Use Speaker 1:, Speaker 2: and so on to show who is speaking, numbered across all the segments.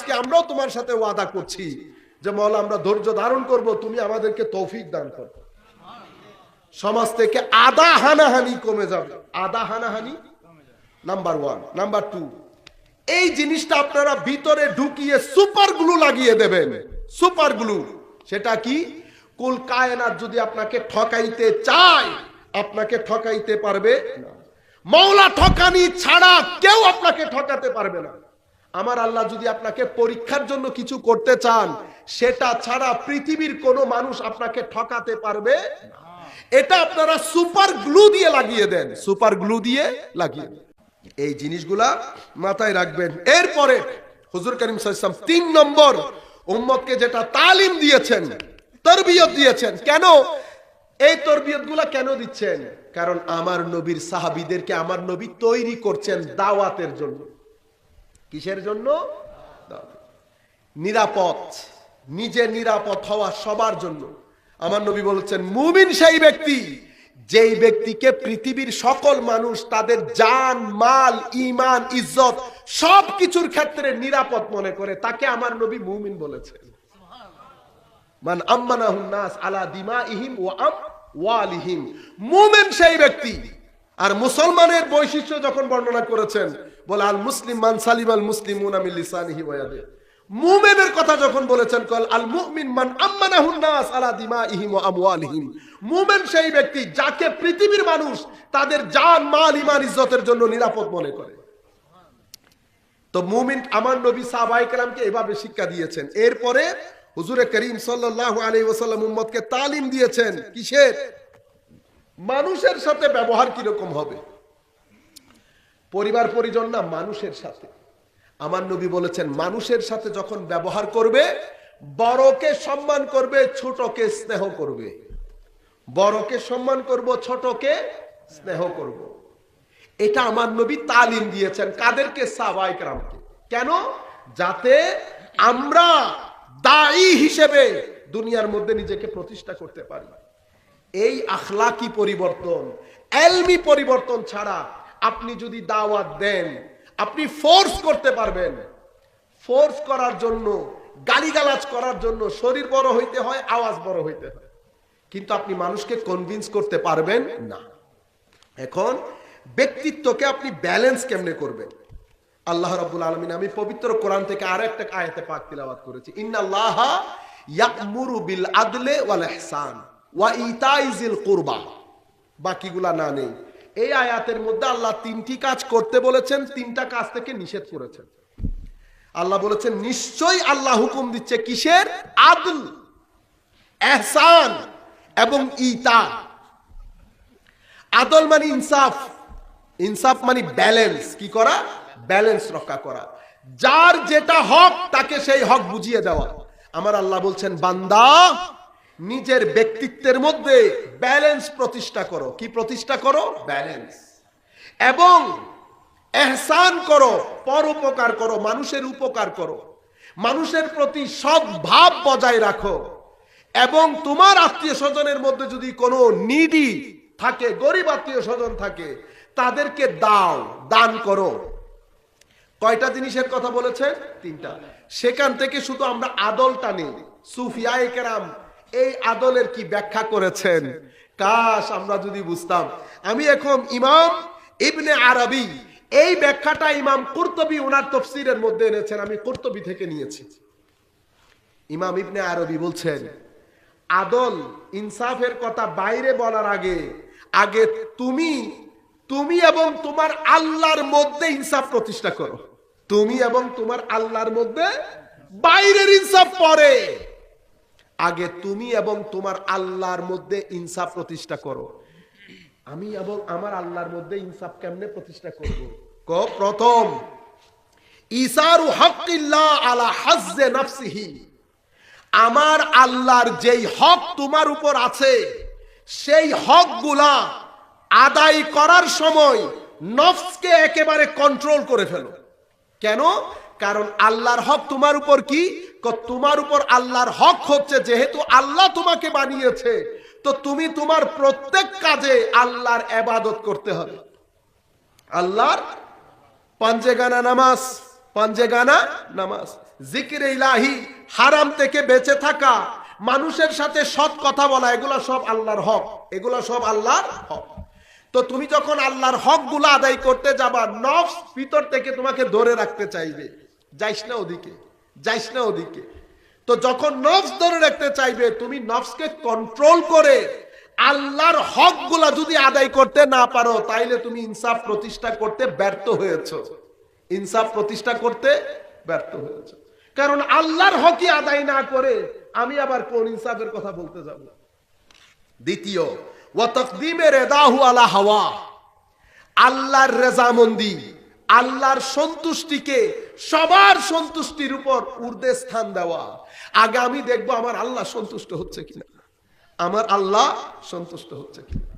Speaker 1: আজকে আমরাও তোমার সাথে ওয়াদা করছি যে মৌলা আমরা ধৈর্য ধারণ করব, তুমি আমাদেরকে তৌফিক দান করো। সমাজ থেকে আদা হানাহানি কমে যাবে। আদা হানাহানি নাম্বার ওয়ান। নাম্বার টু, এই জিনিসটা আপনারা ভিতরে ঢুকিয়ে সুপার গ্লু লাগিয়ে দেবেন। সুপার গ্লু, সেটা কি? কুল কায়নাত যদি আপনাকে ঠকাইতে চায়, আপনাকে ঠকাইতে পারবে না। মৌলা ঠকানি ছাড়া কেউ আপনাকে ঠকাতে পারবে না। আমার আল্লাহ যদি আপনাকে পরীক্ষার জন্য কিছু করতে চান, সেটা ছাড়া পৃথিবীর কোনো মানুষ আপনাকে ঠকাতে পারবে এটা আপনারা সুপার গ্লু দিয়ে লাগিয়ে দেন। সুপার গ্লু দিয়ে লাগিয়ে এই জিনিসগুলা মাথায় রাখবেন। এরপরে হুজুর করিম সাল্লাম তিন নম্বর, উম্মতকে যেটা তালিম দিয়েছেন, তরবিয়ত দিয়েছেন। কেন? এই তরবিয়তগুলা কেন দিচ্ছেন? কারণ আমার নবীর সাহাবিদেরকে আমার নবী তৈরি করছেন দাওয়াতের জন্য। কিসের জন্য? নিরাপদ। নিজে নিরাপদ হওয়া সবার জন্য। আমার নবী বলেছেন, মুমিন সেই ব্যক্তি যেই ব্যক্তিকে পৃথিবীর সকল মানুষ, তাদের জান, মাল ইমান ইজ্জত সব কিছুর ক্ষেত্রে নিরাপদ মনে করে, তাকে আমার নবী মুমিন বলেছেন। মান আম্মানাহুন নাস আলা দিমাইহিম ওয়া আম ওয়ালিহিম মুমিন সেই ব্যক্তি আর মুসলমানের বৈশিষ্ট্য যখন বর্ণনা করেছেন, বলে আল মুসলিম মান সালিম আল মুমিনের কথা যখন বলেছেন, কল আল মুমিন মান আলা সেই ব্যক্তি যাকে পৃথিবীর মানুষ তাদের জান, মাল ইমান ইজ্জতের জন্য নিরাপদ মনে করে। তো মুমিন আমার নবী সাহাবাই কালামকে এভাবে শিক্ষা দিয়েছেন। এরপরে হুজুরে করিম সাল্লাল্লাহু আলাইহি ওয়াসাল্লাম উম্মতকে তালিম দিয়েছেন। কিসের? মানুষের সাথে ব্যবহার কীরকম হবে? পরিবার পরিজন না, মানুষের সাথে। আমার নবী বলেছেন, মানুষের সাথে যখন ব্যবহার করবে, বড়কে সম্মান করবে, ছোটকে স্নেহ করবে। বড়কে সম্মান করব, ছোটকে স্নেহ করব। এটা আমার নবী তালিম দিয়েছেন, কাদেরকে? সাবাই কারামকে। কেন? যাতে আমরা দায়ী হিসেবে দুনিয়ার মধ্যে নিজেকে প্রতিষ্ঠা করতে পারি। এই আখলাকি পরিবর্তন, এলমি পরিবর্তন ছাড়া আপনি যদি দাওয়াত দেন, আপনি ফোর্স করতে পারবেন। ফোর্স করার জন্য, গালিগালাজ করার জন্য শরীর বড় হইতে হয়, আওয়াজ বড় হইতে হয়। কিন্তু আপনি মানুষকে কনভিন্স করতে পারবেন না। এখন ব্যক্তিত্বকে আপনি ব্যালেন্স কেমনে করবেন? আল্লাহ রাব্বুল আলামিন, আমি পবিত্র কোরআন থেকে আরও একটা আয়াতে পাক তিলাওয়াত করেছি। ইন্নাল্লাহ ইয়াকমুরু বিল আদলে ওয়াল ইহসান। ওয়া ইতাইজিল কুরবা। বাকিগুলা না নেই। এই আয়াতের মধ্যে আল্লাহ তিনটি কাজ করতে বলেছেন, তিনটা কাজ থেকে নিষেধ করেছেন। আল্লাহ বলেছেন, নিশ্চয়ই আল্লাহ হুকুম দিচ্ছে কিসের? আদল, এহসান এবং ইতা। আদল মানে ইনসাফ। ইনসাফ মানে ব্যালেন্স। কি করা? ব্যালেন্স রক্ষা করা। যার যেটা হক, তাকে সেই হক বুঝিয়ে দেওয়া। আমার আল্লাহ বলছেন, বান্দা নিজের ব্যক্তিত্বের মধ্যে ব্যালেন্স প্রতিষ্ঠা করো। কি প্রতিষ্ঠা করো? ব্যালেন্স। এবং এহসান করো পরোপকার করো মানুষের উপকার করো। মানুষের প্রতি সব ভাব বজায় রাখো। এবং তোমার আত্মীয় স্বজনের মধ্যে যদি কোনো নিডি থাকে গরিব আত্মীয় স্বজন থাকে তাদেরকে দাও দান করো। কয়টা জিনিসের কথা বলেছে? তিনটা। সেখান থেকে শুধু আমরা আদলটা নেই। সুফিয়া কেরাম এই আদলের কি ব্যাখ্যা করেছেন? কাশ, আমরা যদি বুঝতাম। আমি এখন ইমাম ইবনে আরবি, এই ব্যাখ্যাটা ইমাম কুর্তবি ওনার তফসিরের মধ্যে এনেছেন, আমি কুর্তবি থেকে নিয়েছি। ইমাম ইবনে আরবি বলছেন, আদল ইনসাফের কথা বাইরে বলার আগে আগে তুমি তুমি এবং তোমার আল্লাহর মধ্যে ইনসাফ প্রতিষ্ঠা করো। তুমি এবং তোমার আল্লাহর মধ্যে বাইরের ইনসাফ পরে আগে তুমি এবং তোমার আল্লাহর মধ্যে ইনসাফ প্রতিষ্ঠা করো। আমি এবং আমার আল্লাহর মধ্যে ইনসাফ কেমনে প্রতিষ্ঠা করব? ক, প্রথম, ইসারু হকিল্লাহ আলা হাজ্জে নাফসিহি। আমার আল্লাহর যেই হক তোমার উপর আছে, সেই হকগুলা আদায় করার সময় নফসকে একেবারে কন্ট্রোল করে ফেলো। কেন? কারণ আল্লাহর হক তোমার উপর ক- তোমার উপর আল্লাহর হক হচ্ছে, যেহেতু আল্লাহ তোমাকে বানিয়েছে, তো তুমি তোমার প্রত্যেক কাজে আল্লাহর এবাদত করতে হবে। আল্লাহর পাঞ্জেগানা নামাজ পাঞ্জেগানা নামাজ। জিকির ইলাহি, হারাম থেকে বেঁচে থাকা, মানুষের সাথে সৎ কথা বলা, এগুলো সব আল্লাহর হক, এগুলো সব আল্লাহর হক। তো তুমি যখন আল্লাহর হকগুলো আদায় করতে যাবা, নফস ভিতর থেকে তোমাকে ধরে রাখতে চাইবে। যাইস না ওদিকে। যাইস না ওদিকে। তো যখন নফস ধরে রাখতে চাইবে, তুমি নফসকে কন্ট্রোল করে আল্লাহর হকগুলা যদি আদায় করতে না পারো, তাইলে তুমি ইনসাফ প্রতিষ্ঠা করতে ব্যর্থ হয়েছো। ইনসাফ প্রতিষ্ঠা করতে ব্যর্থ হয়েছে। কারণ আল্লাহর হকই আদায় না করে আমি আবার কোন ইনসাফের কথা বলতে যাব? দ্বিতীয়, ওয়া তাকদিমের রেদাহু আলা হাওয়া। আল্লাহর রেজামন্দি আল্লাহর সন্তুষ্টিকে, সবার সন্তুষ্টির উপর ঊর্ধ্বে স্থান দেওয়া। আগে আমি দেখব আমার আল্লাহ সন্তুষ্ট হচ্ছে কিনা। আমার আল্লাহ সন্তুষ্ট হচ্ছে কিনা।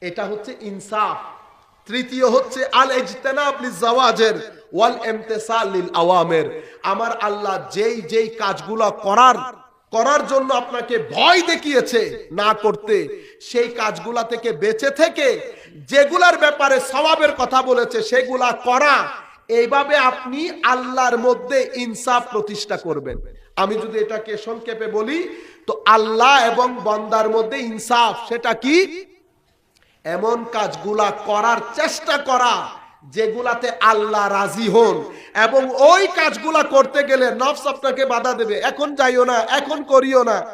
Speaker 1: এটা হচ্ছে ইনসাফ। তৃতীয় হচ্ছে আল লিজাওয়াজের ওয়াল লিল আওয়ামের আমার আল্লাহ যেই যেই কাজগুলো করার করার জন্য আপনাকে ভয় দেখিয়েছে না করতে, সেই কাজগুলা থেকে বেঁচে থেকে যেগুলার ব্যাপারে সওয়াবের কথা বলেছে, সেগুলা করা। এইভাবে আপনি আল্লাহর মধ্যে ইনসাফ প্রতিষ্ঠা করবেন। আমি যদি এটাকে সংক্ষেপে বলি, তো আল্লাহ এবং বন্দার মধ্যে ইনসাফ, সেটা কি? এমন কাজগুলা করার চেষ্টা করা, যেগুলাতে আল্লাহ রাজি হন। এবং ওই কাজগুলা করতে গেলে নফস আপনাকে বাধা দেবে। এখন যাইও না, এখন করিও না।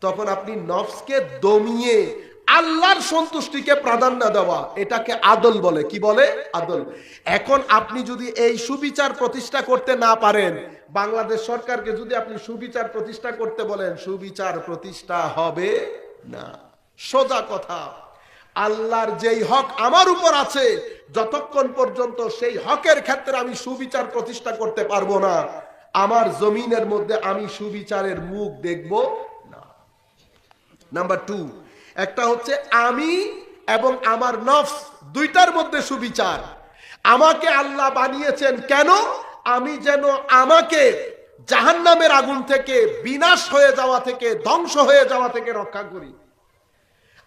Speaker 1: তখন আপনি নফসকে দমিয়ে আল্লাহর সন্তুষ্টিকে প্রাধান্য দেওয়া, এটাকে আদল বলে। কি বলে? আদল। এখন আপনি যদি এই সুবিচার প্রতিষ্ঠা করতে না পারেন, বাংলাদেশ সরকারকে যদি আপনি সুবিচার প্রতিষ্ঠা করতে বলেন, সুবিচার প্রতিষ্ঠা হবে না। সোজা কথা। আল্লাহর যেই হক আমার উপর আছে, যতক্ষণ পর্যন্ত সেই হকের ক্ষেত্রে আমি সুবিচার প্রতিষ্ঠা করতে পারব না, আমার জমিনের মধ্যে আমি সুবিচারের মুখ দেখব না। নাম্বার টু একটা হচ্ছে আমি এবং আমার নফস, দুইটার মধ্যে সুবিচার। আমাকে আল্লাহ বানিয়েছেন কেন? আমি যেন আমাকে জাহান্নামের আগুন থেকে, বিনাশ হয়ে যাওয়া থেকে, ধ্বংস হয়ে যাওয়া থেকে রক্ষা করি।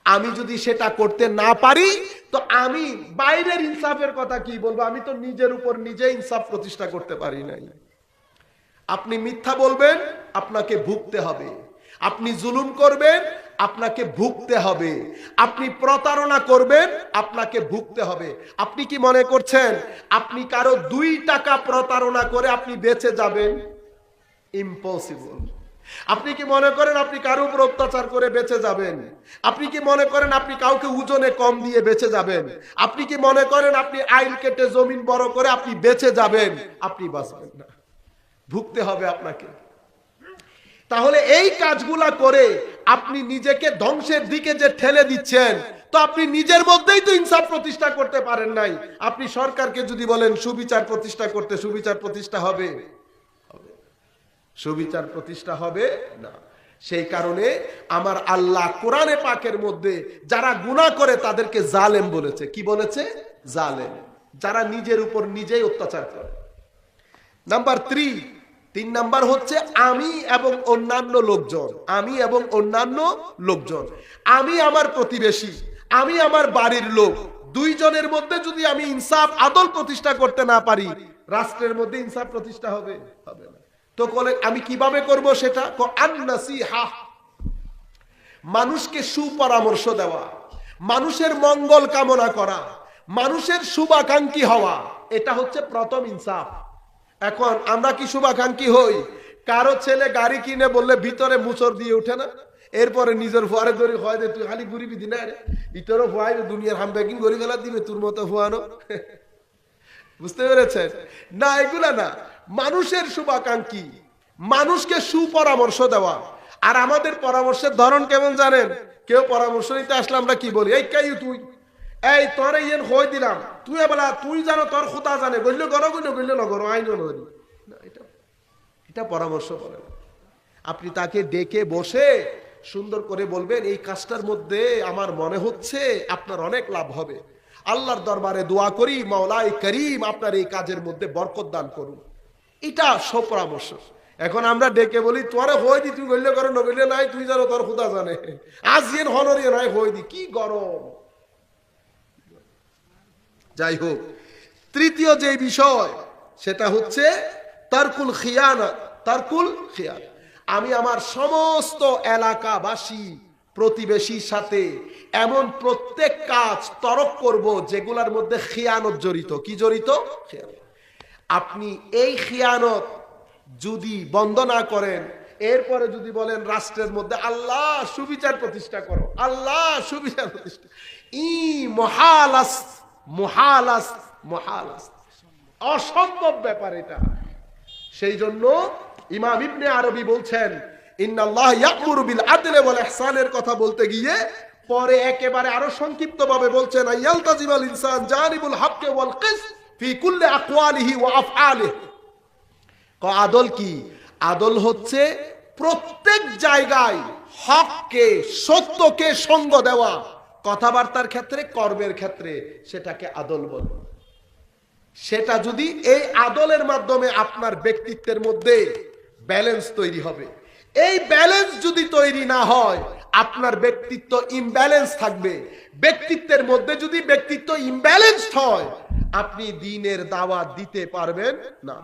Speaker 1: আমি যদি সেটা করতে না পারি, তো আমি বাইরের ইনসাফের কথা কি বলব? আমি তো নিজের উপর নিজে ইনসাফ প্রতিষ্ঠা করতে পারি নাই। আপনি মিথ্যা বলবেন, আপনাকে ভুগতে হবে। আপনি জুলুম করবেন আপনাকে ভুগতে হবে। আপনি প্রতারণা করবেন, আপনাকে ভুগতে হবে। আপনি কি মনে করছেন, আপনি কারও দুই টাকা প্রতারণা করে আপনি বেঁচে যাবেন? ইম্পসিবল আপনি কি মনে করেন, আপনি কারও উপর অত্যাচার করে বেঁচে যাবেন? আপনি কি মনে করেন, আপনি কাউকে ওজনে কম দিয়ে বেঁচে যাবেন? আপনি কি মনে করেন, আপনি আইল কেটে জমিন বড় করে আপনি বেঁচে যাবেন? আপনি বাঁচবেন না। ভুগতে হবে আপনাকে। তাহলে এই কাজগুলা করে আপনি নিজেকে ধ্বংসের দিকে যে ঠেলে দিচ্ছেন, তো আপনি নিজের মধ্যেই তো ইনসাফ প্রতিষ্ঠা করতে পারেন নাই। আপনি সরকারকে যদি বলেন, সুবিচার প্রতিষ্ঠা করতে সুবিচার প্রতিষ্ঠা হবে। সুবিচার প্রতিষ্ঠা হবে? না। সেই কারণে আমার আল্লাহ কোরআনে পাকের মধ্যে যারা গুনাহ করে তাদেরকে জালেম বলেছে। কি বলেছে? জালেম। যারা নিজের উপর নিজেই অত্যাচার করে। নাম্বার থ্রি তিন নাম্বার হচ্ছে আমি এবং অন্যান্য লোকজন। আমি এবং অন্যান্য লোকজন। আমি আমার প্রতিবেশী, আমি আমার বাড়ির লোক। দুইজনের মধ্যে যদি আমি ইনসাফ, আদল প্রতিষ্ঠা করতে না পারি, রাষ্ট্রের মধ্যে ইনসাফ প্রতিষ্ঠা হবে? হবে না। তো বলে আমি কীভাবে করব সেটা? মানুষকে সুপরামর্শ দেওয়া, মানুষের মঙ্গল কামনা করা, মানুষের শুভাকাঙ্ক্ষী হওয়া, এটা হচ্ছে প্রথম ইনসাফ। এখন আমরা কি শুভাকাঙ্ক্ষী হই? কারও ছেলে গাড়ি কিনে বললে ভিতরে মুচর দিয়ে উঠে না? এরপরে নিজের ফুয়ারে ধরে হয় দে, তুই খালি ঘুরিবি দিনা? রে ভিতরে ফুয়াই দুনিয়ার হাম গড়ি গেলা দিবে তোর মতো ফুয়ানো বুঝতে পেরেছেন? না, এগুলা না। মানুষের শুভাকাঙ্ক্ষী, মানুষকে সুপরামর্শ দেওয়া। আর আমাদের পরামর্শের ধরন কেমন জানেন? কেউ পরামর্শ নিতে আসলে আমরা কি বলি? এই কাই তুই? এই, তোর ইয়েন হই দিলাম। তুই বলা, তুই জানো তোর খুতা জানে। গইল গর গইল গইল নগর, আইন এটা এটা পরামর্শ করে। আপনি তাকে ডেকে বসে সুন্দর করে বলবেন, এই কাজটার মধ্যে আমার মনে হচ্ছে আপনার অনেক লাভ হবে। আল্লাহর দরবারে দোয়া করি মাওলাই করিম আপনার এই কাজের মধ্যে বরকত দান করুন। এটা সপরামর্শ। এখন আমরা ডেকে বলি, তোরে হই দি, তুই গইলে করো নগইলে নাই, তুই জানো তোর খুদা জানে। আজ ইয়েন হনরিয়ে নাই, হই দি। কি গরম! যাই হোক, তৃতীয় যে বিষয়, সেটা হচ্ছে তারকুল খিয়ানা তারকুল খিয়ান আমি আমার সমস্ত এলাকাবাসী, প্রতিবেশীর সাথে এমন প্রত্যেক কাজ তরক করব যেগুলোর মধ্যে খিয়ানত জড়িত। কি জড়িত? আপনি এই খিয়ানত যদি বন্ধ না করেন, এরপরে যদি বলেন রাষ্ট্রের মধ্যে আল্লাহ সুবিচার প্রতিষ্ঠা করো, আল্লাহ সুবিচার প্রতিষ্ঠা ই মহালাস মহালাস মহালাস। অসম্ভব ব্যাপার এটা। সেই জন্য ইমাম ইবনে আরবি বলছেন কথা বলতে গিয়ে পরে একেবারে আরও সংক্ষিপ্ত ভাবে বলছেন ইনসান জানিবুল আদল কি? আদল হচ্ছে প্রত্যেক জায়গায় হককে, সত্যকে সঙ্গ দেওয়া। কথাবার্তার ক্ষেত্রে, কর্মের ক্ষেত্রে সেটাকে আদল বলে। সেটা যদি এই আদলের মাধ্যমে আপনার ব্যক্তিত্বের মধ্যে ব্যালেন্স তৈরি হবে। এই ব্যালেন্স যদি তৈরি না হয়, আপনার ব্যক্তিত্ব ইমব্যালেন্স থাকবে। ব্যক্তিত্বের মধ্যে যদি ব্যক্তিত্ব ইমব্যালেন্স হয়, আপনি দিনের দাওয়াত দিতে পারবেন না।